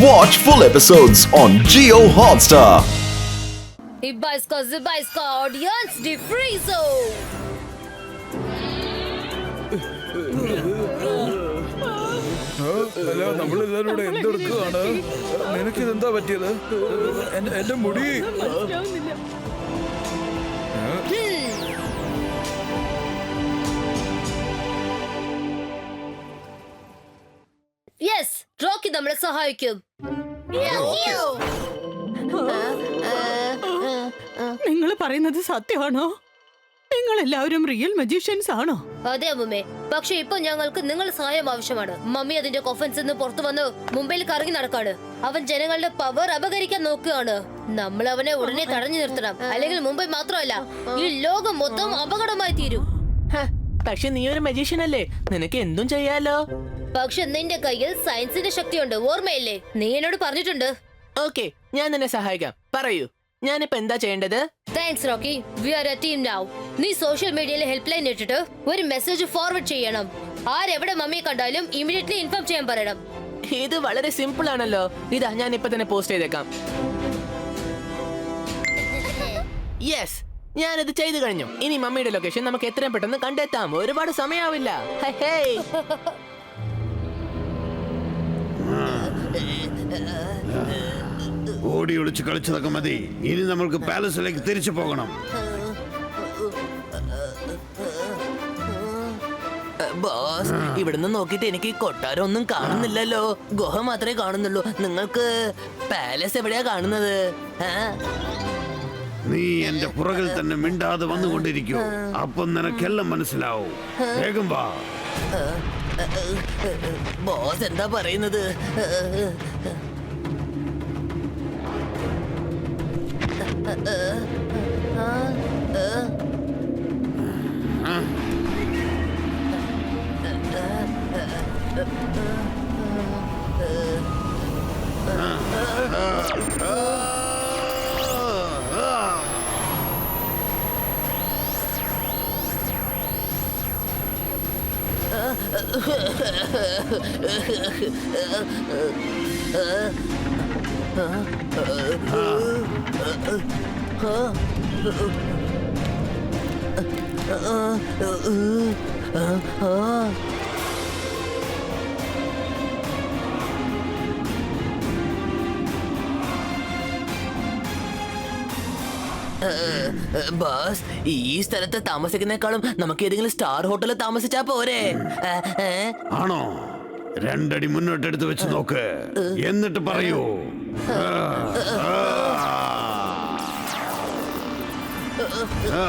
Watch full episodes on Geo Hotstar. Ibaiska Zibaiska audience de Frizo. അല്ല നമ്മളെല്ലാരും ഇവിടെ എന്തെടുക്കുകയാണ് നിനക്ക് ഇതെന്താ പറ്റിയത് എന്റെ മുടി യെസ് റോക്കി നമ്മളെ സഹായിക്കും. നിങ്ങൾ പറയുന്നത് സത്യമാണോ? നിങ്ങൾ എല്ലാവരും റിയൽ മജീഷ്യൻസ് ആണോ? അതെ അമ്മേ പക്ഷെ ഇപ്പൊ ഞങ്ങൾക്ക് നിങ്ങളുടെ സഹായം ആവശ്യമാണ്. മമ്മി അതിന്റെ കൊഫൻസ് നിന്ന് പുറത്തു വന്ന് മുംബൈയിൽ കറങ്ങി നടക്കാണ്. അവൻ ജനങ്ങളുടെ പവർ അപകരിക്കാൻ നോക്കുകയാണ്. നമ്മൾ അവനെ ഉടനെ തടഞ്ഞു നിർത്തണം. അല്ലെങ്കിൽ മുംബൈ മാത്രമല്ല ഈ ലോകം മൊത്തം അപകടമായി തീരും. പക്ഷെ നീ ഒരു മജീഷ്യൻ അല്ലേ? നിനക്ക് എന്തും ചെയ്യാലോ? പക്ഷെ നിന്റെ കയ്യിൽ സയൻസിന്റെ ശക്തിയുണ്ട് ഓർമ്മയില്ലേ? നീ എന്നോട് പറഞ്ഞിട്ടുണ്ട്. ഓക്കെ ഞാൻ നിന്നെ സഹായിക്കാം. പറയൂ ഞാനിപ്പോ എന്താ ചെയ്യേണ്ടത്? Thanks Rocky we are a team now നീ സോഷ്യൽ മീഡിയയിലെ ഹെൽപ്പ് ലൈൻ ഇട്ടിട്ട് ഒരു മെസ്സേജ് ഫോർവേഡ് ചെയ്യണം. ആരെവിടെ മമ്മിയെ കണ്ടാലും ഇമീഡിയറ്റ്ലി ഇൻഫോം ചെയ്യാൻ പറയണം. ഇത് വളരെ സിമ്പിൾ ആണല്ലോ. ഇതാ ഞാൻ ഇപ്പൊ തന്നെ പോസ്റ്റ് ചെയ്തേക്കാം. യെസ് ഞാനിത് ചെയ്തു കഴിഞ്ഞു. ഇനി മമ്മിയുടെ ലൊക്കേഷൻ നമുക്ക് എത്രയും പെട്ടെന്ന് കണ്ടെത്താം. ഒരുപാട് സമയാവില്ല ഹൈ, ഓടി ഒളിച്ച് കളിച്ചതൊക്കെ മതി. ഇനി നമ്മൾക്ക് പാലസിലേക്ക് തിരിച്ചു പോകണം. ബോസ് ഇവിടുന്ന് നോക്കിയിട്ട് എനിക്ക് കൊട്ടാരം ഒന്നും കാണുന്നില്ലല്ലോ. ഗുഹ മാത്രമേ കാണുന്നുള്ളൂ. നിങ്ങൾക്ക് പാലസ് എവിടെയാ കാണുന്നത്? നീ എന്റെ പുറകിൽ തന്നെ മിണ്ടാതെ വന്നുകൊണ്ടിരിക്കൂ. അപ്പം നിനക്കെല്ലാം മനസ്സിലാവും. വേഗം വാ. ബോസ് എന്താ പറയുന്നത്? 어? ബോസ് ഈ സ്ഥലത്ത് താമസിക്കുന്നേക്കാളും നമുക്ക് ഏതെങ്കിലും സ്റ്റാർ ഹോട്ടലിൽ താമസിച്ചാ പോരെ. ആണോ? രണ്ടടി മുന്നോട്ടെടുത്ത് വെച്ച് നോക്ക്. എന്നിട്ട് പറയൂ. ആ,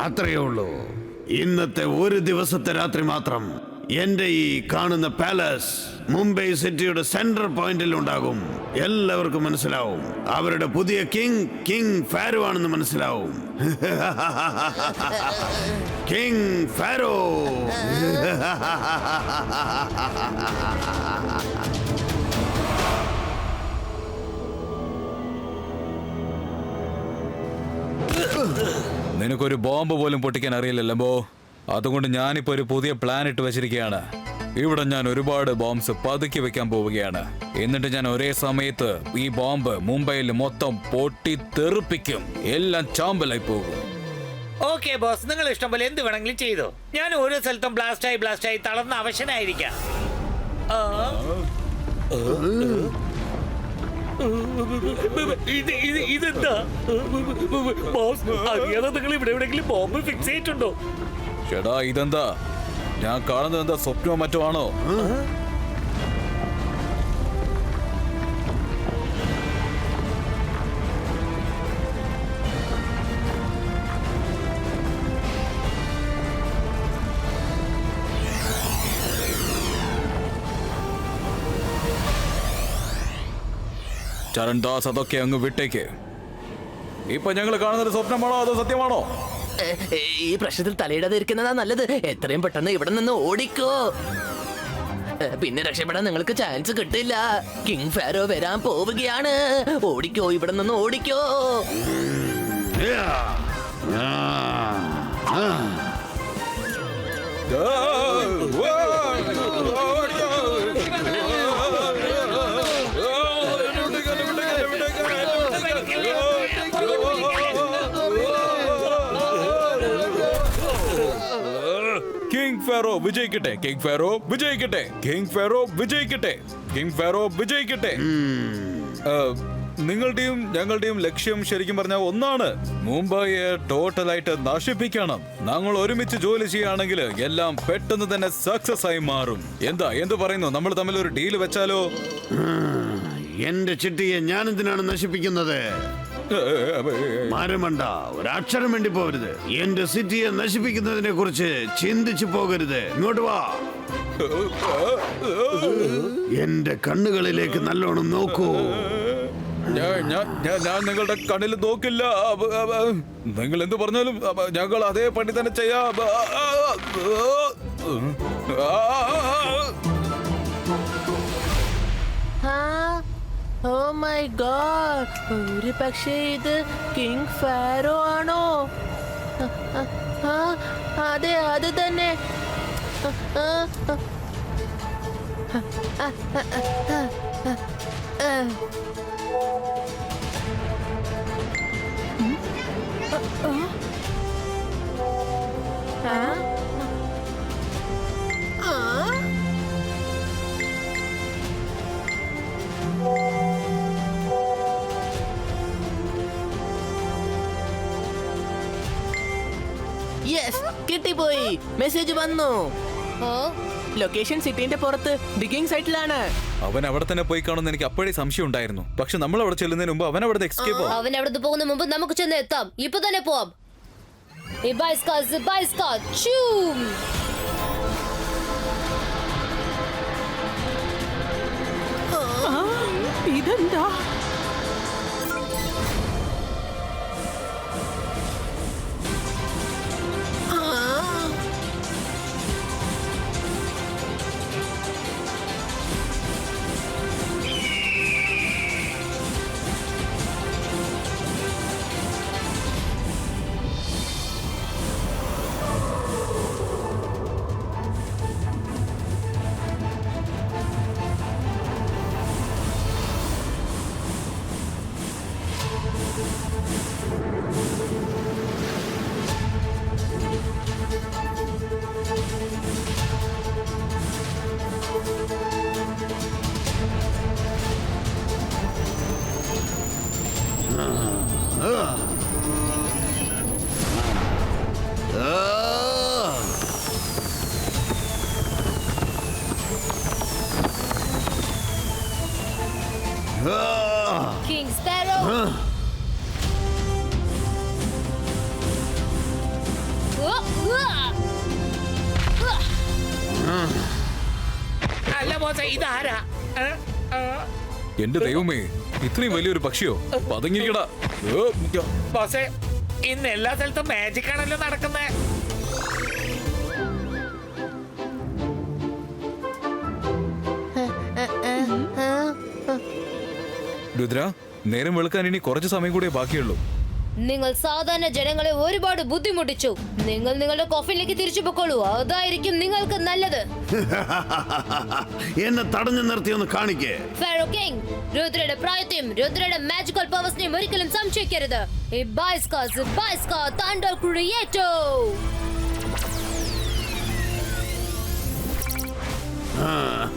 അത്രയേ ഉള്ളൂ. ഇന്നത്തെ ഒരു ദിവസത്തെ രാത്രി മാത്രം എന്റെ ഈ കാണുന്ന പാലസ് മുംബൈ സിറ്റിയുടെ സെൻട്രൽ പോയിന്റിൽ ഉണ്ടാകും. എല്ലാവർക്കും മനസ്സിലാവും. അവരുടെ പുതിയ കിങ് കിങ് ഫാരോ ആണെന്ന് മനസ്സിലാവും. King Pharaoh. നിനക്കൊരു ബോംബ് പോലും പൊട്ടിക്കാൻ അറിയില്ലല്ലോ അതുകൊണ്ട് ഞാനിപ്പോ ഒരു പുതിയ പ്ലാൻ ഇട്ട് വെച്ചിരിക്കുകയാണ്. ഇവിടെ ഞാൻ ഒരുപാട് ബോംബ്സ് പതുക്കി വെക്കാൻ പോവുകയാണ്. എന്നിട്ട് ഞാൻ ഒരേ സമയത്ത് ഈ ബോംബ് മുംബൈയിൽ മൊത്തം പൊട്ടി തെറിപ്പിക്കും എല്ലാം ചാമ്പലായി പോകും. ഓക്കെ ബോസ് നിങ്ങൾ ഇഷ്ടം പോലെ എന്ത് വേണമെങ്കിലും ചെയ്തു. ഞാൻ ഓരോ സ്ഥലത്തും ബ്ലാസ്റ്റായി ബ്ലാസ്റ്റായി തളർന്ന അവശനായിരിക്കാം. ഇത് ഇത് ഇതെന്താ? ബോസ് അറിയാതെ നിങ്ങൾ ഇവിടെ എവിടെയെങ്കിലും ബോംബ് ഫിക്സ് ചെയ്തിട്ടുണ്ടോ? ചേടാ ഇതെന്താ? ഞാൻ കാണുന്നത് എന്താ സ്വപ്നമോ മറ്റോ ആണോ? ചരൺദാസ് അതൊക്കെ അങ്ങ് വിട്ടേക്ക്. ഇപ്പൊ ഞങ്ങൾ കാണുന്നത് സ്വപ്നമാണോ അതോ സത്യമാണോ? ഈ പ്രശ്നത്തിൽ തലയിടാതെ ഇരിക്കുന്നതാ നല്ലത്. എത്രയും പെട്ടെന്ന് ഇവിടെ നിന്ന് ഓടിക്കോ. പിന്നെ രക്ഷപ്പെടാൻ നിങ്ങൾക്ക് ചാൻസ് കിട്ടില്ല. കിങ് ഫാരോ വരാൻ പോവുകയാണ്. ഓടിക്കോ ഇവിടെ നിന്ന് ഓടിക്കോ. Yeah. ഫാറോ വിജയിക്കട്ടെ. കിങ് ഫെറോ വിജയിക്കട്ടെ. കിങ് ഫെറോ വിജയിക്കട്ടെ. കിങ് ഫെറോ വിജയിക്കട്ടെ. നിങ്ങളുടെയും ഞങ്ങളുടെയും ലക്ഷ്യം ശരിക്കും പറഞ്ഞാൽ ഒന്നാണ്. മുംബൈയെ ടോട്ടലായിട്ട് നശിപ്പിക്കണം. ഞങ്ങൾ ഒരുമിച്ച് ജോലി ചെയ്യുകയാണെങ്കിൽ എല്ലാം പെട്ടെന്ന് തന്നെ സക്സസ് ആയി മാറും. എന്താ എന്ത് പറയുന്നു? നമ്മൾ തമ്മിൽ ഒരു ഡീൽ വെച്ചാലോ? എന്റെ ചിട്ടിയെ ഞാൻ എന്തിനാണ് നശിപ്പിക്കുന്നത്? മരമണ്ട ഒരക്ഷരം വേണ്ടി പോകരുത് എന്റെ സിറ്റിയെ നശിപ്പിക്കുന്നതിനെ കുറിച്ച് ചിന്തിച്ചു പോകരുത് ഇങ്ങോട്ട് വാ എന്റെ കണ്ണുകളിലേക്ക് നല്ലോണം നോക്കൂ ഞാൻ നിങ്ങളുടെ കണ്ണിൽ നോക്കില്ല നിങ്ങൾ എന്ത് പറഞ്ഞാലും ഞങ്ങൾ അതേ പണി തന്നെ ചെയ്യാം ഓ മൈ ഗോഡ് ഒരു പക്ഷേ ഇത് കിങ് ഫാരോ ആണോ? അതെ അത് തന്നെ. ആ, കിട്ടിപ്പോയി. മെസ്സേജ് വന്നു. ഓ. ലൊക്കേഷൻ സിറ്റിന്റെ പുറത്ത് ഡിഗിങ് സൈറ്റിലാണ് അവൻ അവിടെ തന്നെ പോയി കാണുന്ന എനിക്ക് അപ്പോഴേ സംശയം ഉണ്ടായിരുന്നു. പക്ഷെ നമ്മൾ അവിടെ ചെല്ലുന്നതിന് മുമ്പ് അവൻ അവിടെ എക്സ്കേപ്പ് അവൻ അവിടെ പോകുന്ന മുമ്പ് നമുക്ക് ചെന്ന് എത്താം. ഇപ്പൊ തന്നെ പോവാം. ചൂം. ഇതെന്താ? ആ. Sparrow. അല്ല ബോസേ ഇതാരാ ആ. എന്റെ ദൈവമേ ഇത്രയും വലിയൊരു പക്ഷിയോ ഏ. ബോസേ ഇന്ന് എല്ലാ സ്ഥലത്തും മാജിക് ആണല്ലോ നടക്കുന്നത് രുദ്ര നേരം വെളുക്കാൻ ഇനി കുറച്ച് സമയം കൂടെ ബാക്കിയുള്ളൂ. നിങ്ങൾ സാധാരണ ജനങ്ങളെ ഒരുപാട് ബുദ്ധിമുട്ടിച്ചു. നിങ്ങൾ നിങ്ങളുടെ കോഫിലേക്ക് തിരിച്ചു പൊക്കോളൂ. അതായിരിക്കും നിങ്ങൾക്ക് നല്ലത്. എന്നെ തടഞ്ഞു നിർത്തി ഒന്ന് കാണിക്കേ. കിങ് രുദ്രയുടെ പ്രായത്തെയും രുദ്രയുടെ മാജിക്കൽ പവേഴ്സിനെയും ഒരിക്കലും സംശയിക്കരുത്. താണ്ടോ ക്രിയേറ്റോ ആ.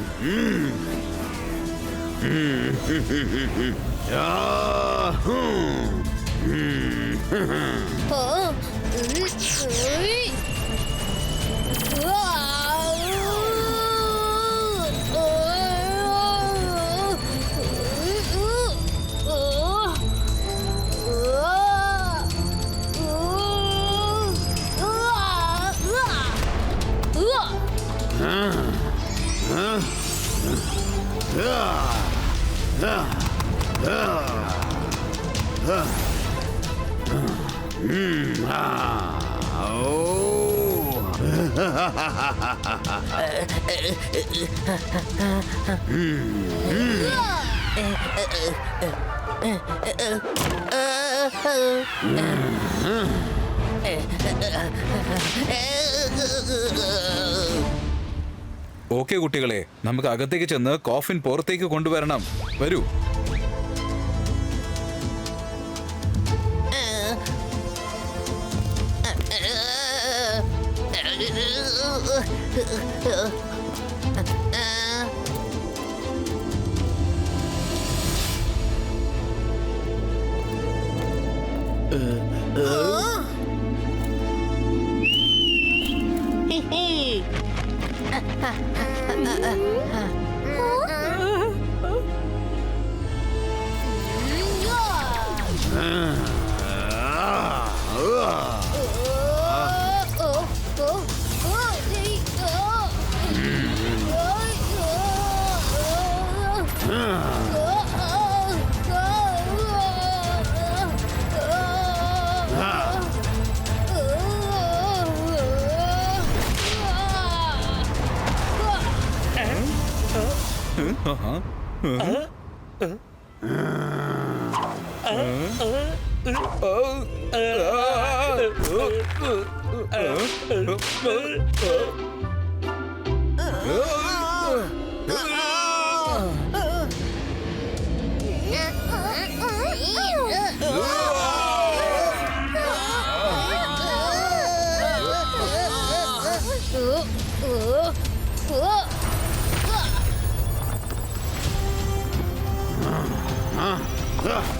ആ, ഓക്കെ കുട്ടികളെ നമുക്ക് അകത്തേക്ക് ചെന്ന് കോഫിൻ പുറത്തേക്ക് കൊണ്ടുവരണം. വരൂ 응? 어허? 응? 응? Ugh!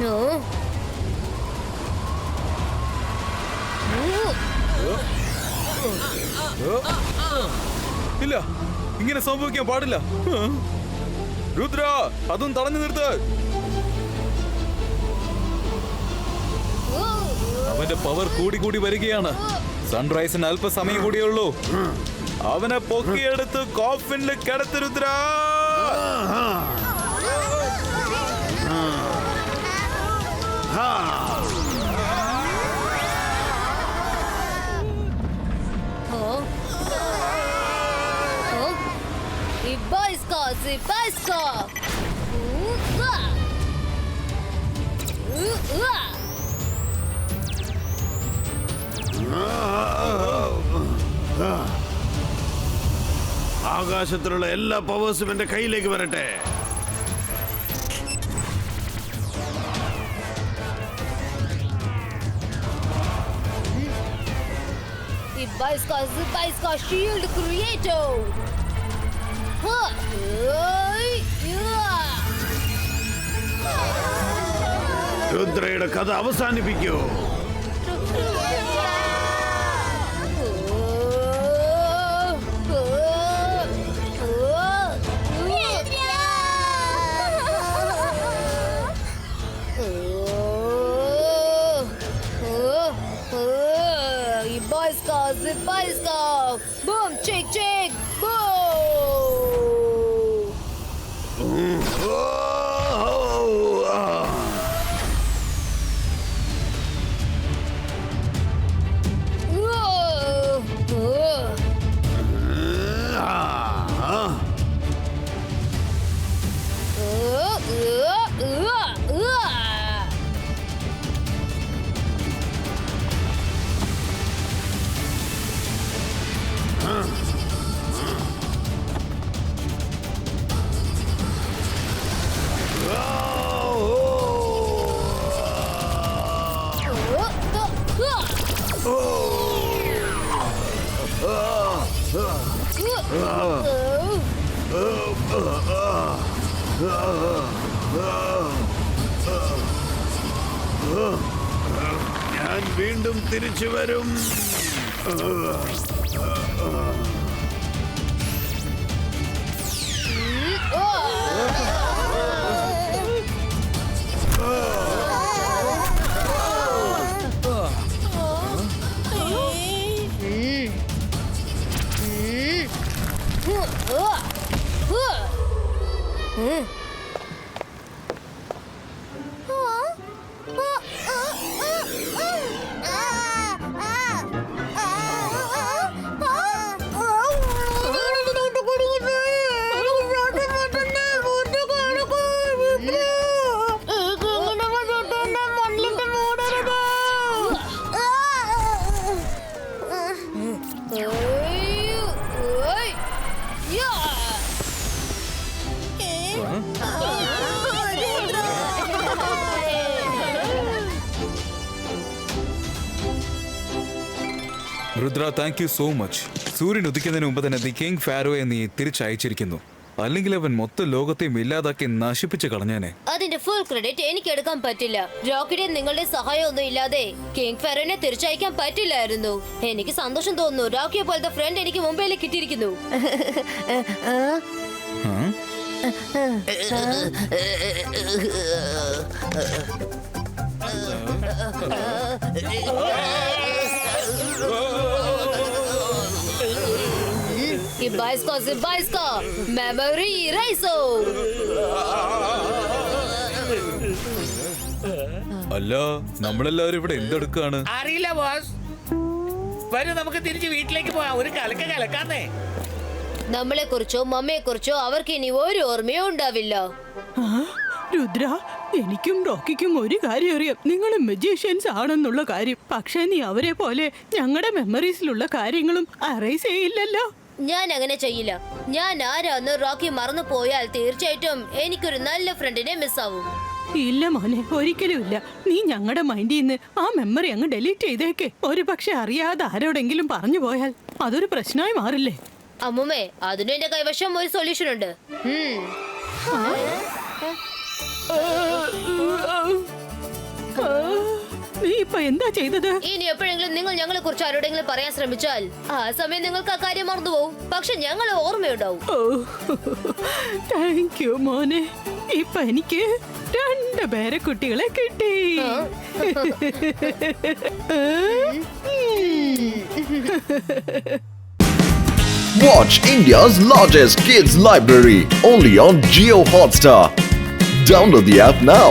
No. ഇല്ല ഇങ്ങനെ സംഭവിക്കാൻ പാടില്ല. രുദ്ര അതും തടഞ്ഞു നിർത്ത്. അവന്റെ പവർ കൂടി കൂടി വരികയാണ്. സൺറൈസിന് അല്പസമയം കൂടിയേ ഉള്ളൂ. അവനെ പൊക്കിയെടുത്ത് കോഫിനിൽ കിടത്ത് രുദ്ര. Ibaiska, Ibaiska! ആകാശത്തിലുള്ള എല്ലാ പവേഴ്സും എന്റെ കയ്യിലേക്ക് വരട്ടെ Ibaiska, Ibaiska Shield Creator! രുദ്രയുടെ കഥ അവസാനിപ്പിക്കൂ. വീണ്ടും തിരിച്ചു താങ്ക് യു സോ മച്ച് സൂര്യൻ ഉദിക്കുന്നതിന് മുമ്പ് തന്നെ ദി കിങ് ഫാരോയെ നീ തിരിച്ചയച്ചിരിക്കുന്നു അല്ലെങ്കിൽ അവൻ മൊത്തം ലോകത്തെയും ഇല്ലാതാക്കി നശിപ്പിച്ച് കളഞ്ഞേനെ അതിന്റെ ഫുൾ ക്രെഡിറ്റ് എനിക്ക് എടുക്കാൻ പറ്റില്ല റോക്കറ്റിൽ നിങ്ങളുടെ സഹായം ഒന്നും ഇല്ലാതെ കിങ് ഫെറോനെ തിരിച്ചയക്കാൻ പറ്റില്ലായിരുന്നു എനിക്ക് സന്തോഷം തോന്നുന്നു റോക്കിയെ പോലത്തെ ഫ്രണ്ട് എനിക്ക് മുംബൈയിൽ കിട്ടിയിരിക്കുന്നു ആ? Ibaisko, Zibaisko, Memory Eraser. അല്ല നമ്മളെല്ലാവരും ഇവിടെ എന്തെടുക്കാണ്? അറിയില്ല ബോസ്. വരൂ നമുക്ക് തിരിച്ച് വീട്ടിലേക്ക് പോവാം ഒരു കലക്ക കലക്കാന്നേ. നമ്മളെ കുറിച്ചോ മമ്മയെ കുറിച്ചോ അവർക്ക് ഇനി ഒരു ഓർമ്മയോ ഉണ്ടാവില്ല. ആ, രുദ്ര എനിക്കും റോക്കിക്കും ഒരു കാര്യം അറിയാം നിങ്ങൾ മജീഷ്യൻസ് ആണെന്നുള്ള കാര്യം. പക്ഷേ നീ അവരെ പോലെ ഞങ്ങളുടെ മെമ്മറീസിലുള്ള കാര്യങ്ങളും അറേസ് ചെയ്യില്ലല്ലോ. ഞാൻ അങ്ങനെ ചെയ്യില്ല. ഞാൻ ആരാന്ന് റോക്കി മറന്നു പോയാൽ തീർച്ചയായിട്ടും എനിക്കൊരു നല്ല ഫ്രണ്ടിനെ മിസ്സാവും ഇല്ല മോനെ ഒരിക്കലും ഇല്ല. നീ ഞങ്ങളുടെ മൈൻഡിൽ നിന്ന് ആ മെമ്മറി അങ്ങ് ഡെലീറ്റ് ചെയ്തേക്കെ. ഒരു പക്ഷെ അറിയാതെ ആരോടെങ്കിലും പറഞ്ഞു പോയാൽ അതൊരു പ്രശ്നമായി മാറില്ലേ? അമ്മുമേ അതിനും എന്റെ കൈവശം ഒരു സൊല്യൂഷൻ ഉണ്ട്. ഉം. ഇപ്പൊ എന്താ ചെയ്തത്? ഇനി എപ്പോഴെങ്കിലും നിങ്ങൾ ഞങ്ങളെ കുറിച്ച് ആരോടെങ്കിലും പറയാൻ ശ്രമിച്ചാൽ ആ സമയം നിങ്ങൾക്ക് ആ കാര്യം മറന്നുപോകും പക്ഷെ ഞങ്ങൾ ഓർമ്മയുണ്ടാവും. ഓ താങ്ക് യു മോനെ. ഇപ്പൊ എനിക്ക് രണ്ട് പേരെ കുട്ടികളെ കിട്ടി Watch India's largest kids library only on Geo Hotstar. Download the app now.